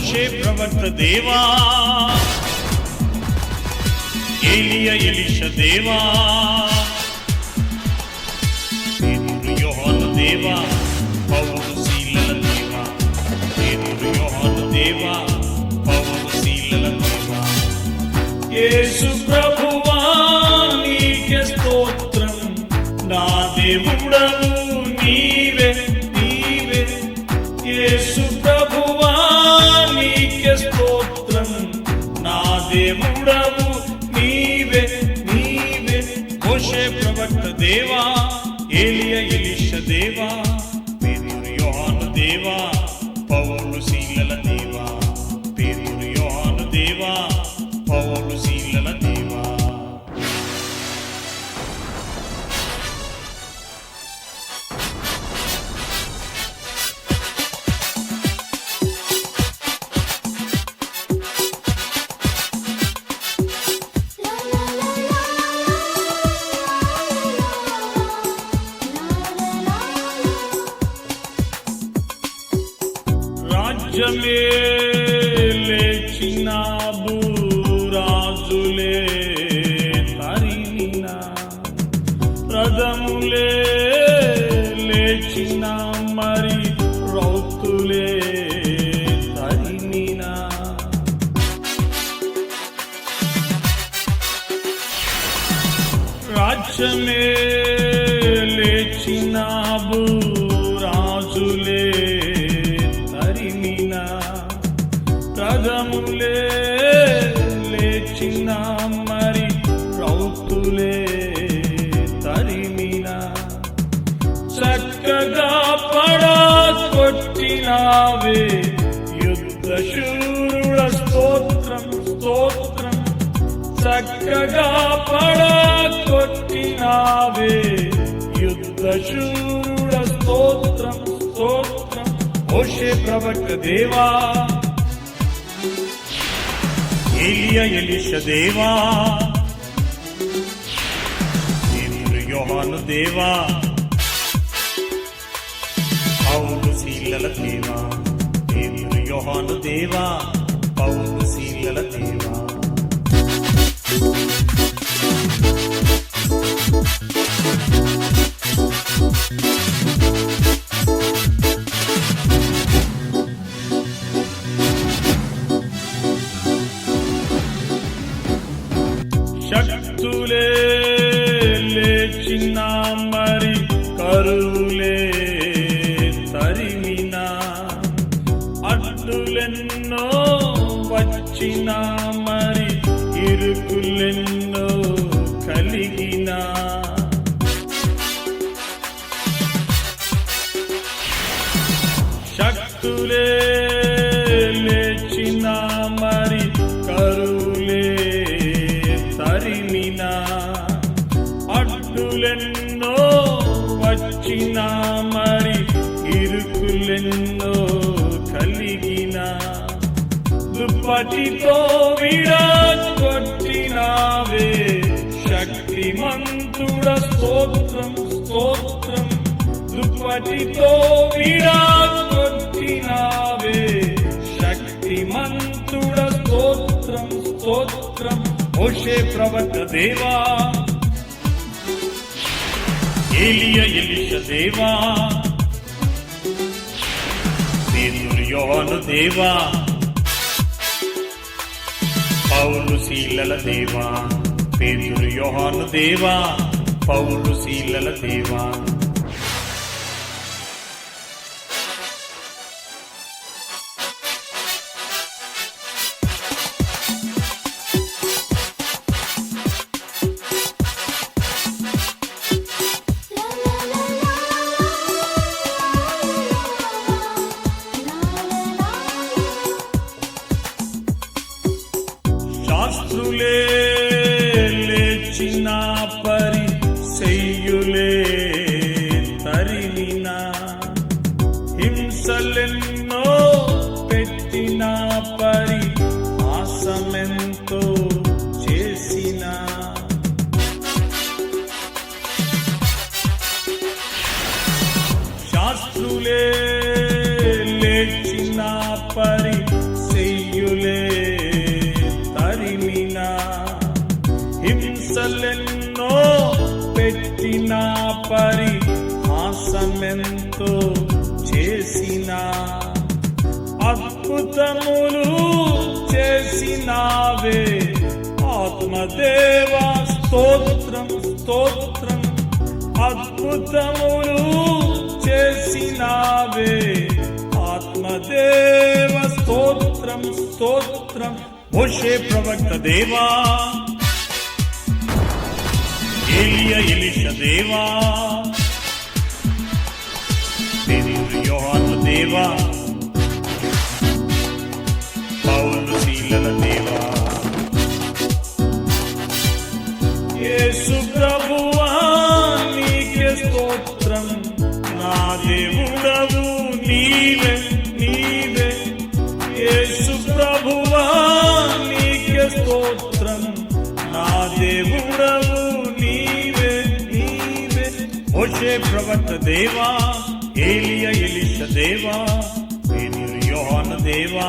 మోషే ప్రవక్త దేవా. ఏలియ ఎలిష దేవా. దేవుడవు నీవే నీవే. మోషే ప్రవక్త దేవా ఏలియ ఎలిష దేవా. రాజ్యమే లేచినాబు రాజులే తరిగిన రథములే లేచిన మరి రౌతులే తరిమినా. రాజ్యమే లేచినాబు రాజులే లేచిన మరి రౌతులే తరిమిన. చక్కగా పడా కొట్టినావే యుద్ధ స్తోత్రం స్తోత్రం. చక్కగా పడా కొట్టినావే యుద్ధ స్తోత్రం స్తోత్రం. ఓషే ప్రవక్త దేవా ఏలియ ఎలిష దేవా దేవుడు యోహాను దేవా పౌలు శీలల దేవా దేవుడు యోహాను దేవా శక్తులే లేచినా మరి కరువులే తరిమిన. అడ్డులెన్నో వచ్చినా. దుప్పటితో విడగొట్టినావే శక్తిమంతుడ స్తోత్రం స్తోత్రం. దుప్పటితో విడగొట్టినావే శక్తిమంతుడ స్తోత్రం స్తోత్రం. ఓషే ప్రవక్త దేవా. ఏలియ ఎలిష దేవా. దేవా. పౌలు శీలల దేవా పేతురు యోహాను దేవా పౌలు శీలల దేవా. శాస్త్రులే లేచిన పరి చెయ్యులే తరిమిన. హింసలెన్నో పెట్టిన పరి ఆసమెంతో చేసిన. శాస్త్రులే పరిహాసమెంతో చేసిన అద్భుతములు చేసినావే. ఆత్మదేవా స్తోత్రం స్తోత్రం. అద్భుతములు చేసినావే. ఆత్మదేవ స్తోత్రం స్తోత్రం. ఓషే ప్రవక్త దేవా ఏలియ ఎలిష దేవా పేదూరు యోహాను దేవా పౌలు శీలల దేవా యేసు ప్రభువా నీకే స్తోత్రం నా దేవుడవు నీవే నీవే యేసు ప్రభువా నీకే స్తోత్రం నా దేవుడు మోషే ప్రవక్త దేవా ఏలియ ఎలిష దేవా పేదూరు యోహాను దేవా